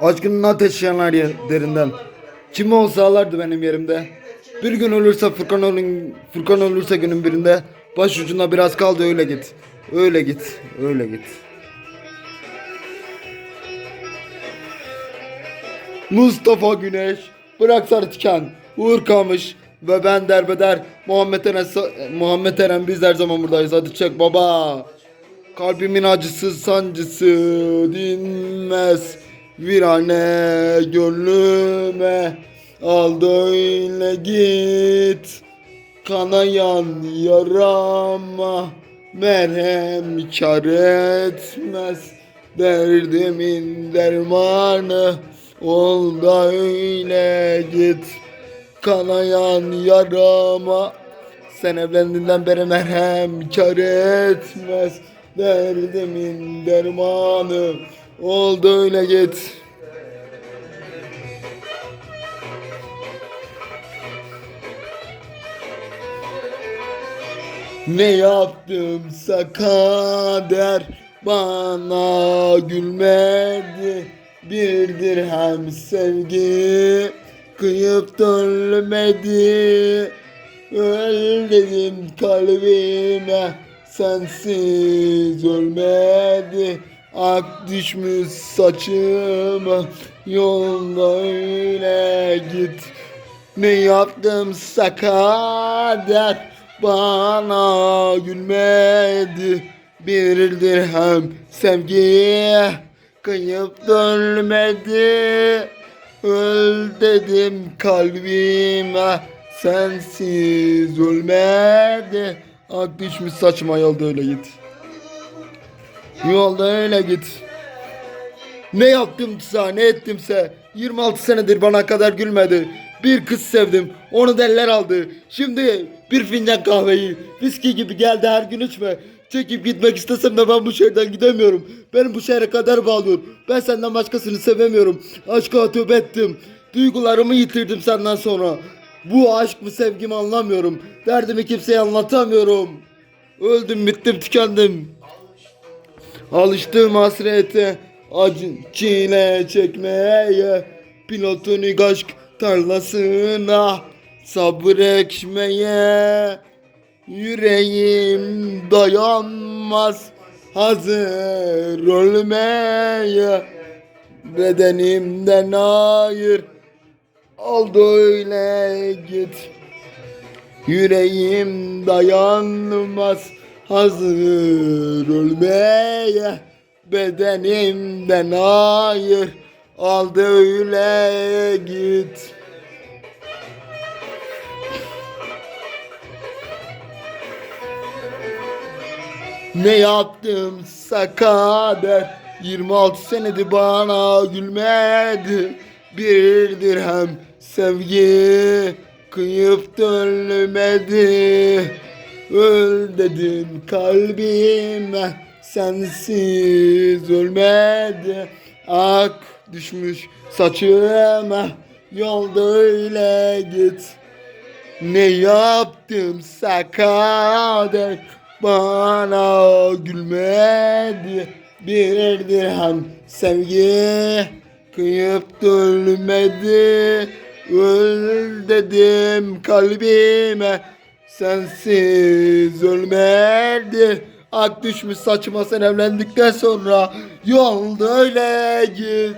Aşkının ateş yanar ya derinden. Kim olsa ağlardı benim yerimde. Bir gün ölürse Furkan ölün, Furkan ölürse günün birinde baş ucunda biraz kaldı öyle git. Öyle git. Öyle git. Mustafa Güneş, Bırak Sarı Tiken, Uğur Kamış ve ben derbeder Muhammed Eren, Muhammed Eren biz her zaman buradayız. Hadi çek baba. Kalbimin acısı sancısı dinmez. Virane gönlüme Al öyle git. Kanayan yarama Merhem kar etmez. Derdimin dermanı Ol da öyle git. Kanayan yarama sen evlendiğinden beri merhem kar etmez Derdimin dermanı oldu öyle git. Ne yaptımsa kader bana gülmedi. Bir dirhem sevgi kıyıp dönmedi. Öl dedim kalbime sensiz ölmedi. Ak düşmüş saçıma. Yolda öyle git. Ne yaptımsa kader bana gülmedi. Bir dirhem sevgi kıyıp dönmedi. Öl dedim kalbime. Sensiz ölmedi Ak düşmüş saçma yolda öyle git. Yolda öyle git. Ne yaptımsa ne ettimse 26 senedir bana kadar gülmedi. Bir kız sevdim onu deller aldı. Şimdi bir fincan kahveyi Viski gibi geldi her gün içme. Çekip gitmek istesem de ben bu şehirden gidemiyorum. Benim bu şehre kadar bağlıyor. Ben senden başkasını sevemiyorum. Aşka tövbe ettim. Duygularımı yitirdim senden sonra Bu aşk mı sevgi mi anlamıyorum. Derdimi kimseye anlatamıyorum. Öldüm bittim tükendim. Alıştım hasrete Acı çile çekmeye Platonik aşk tarlasına Sabır ekmeye Yüreğim dayanmaz Hazır ölmeye Bedenimden hayır Oldu öyle git. Yüreğim dayanmaz hazır ölmeye. Bedenimden hayır. Aldı öyle git. Ne yaptımsa kader 26 senedir bana gülmedi. Bir dirhem sevgi kıyıp dönmedi. Öl dedim kalbime sensiz ölmedi. Ak düşmüş saçıma yolda öyle git. Ne yaptımsa kader bana gülmedi. Bir dirhem sevgi kıyıp dönmedi Öl dedim kalbime sensiz ölmedi. Ak düşmüş saçıma sen evlendikten sonra yolda öyle git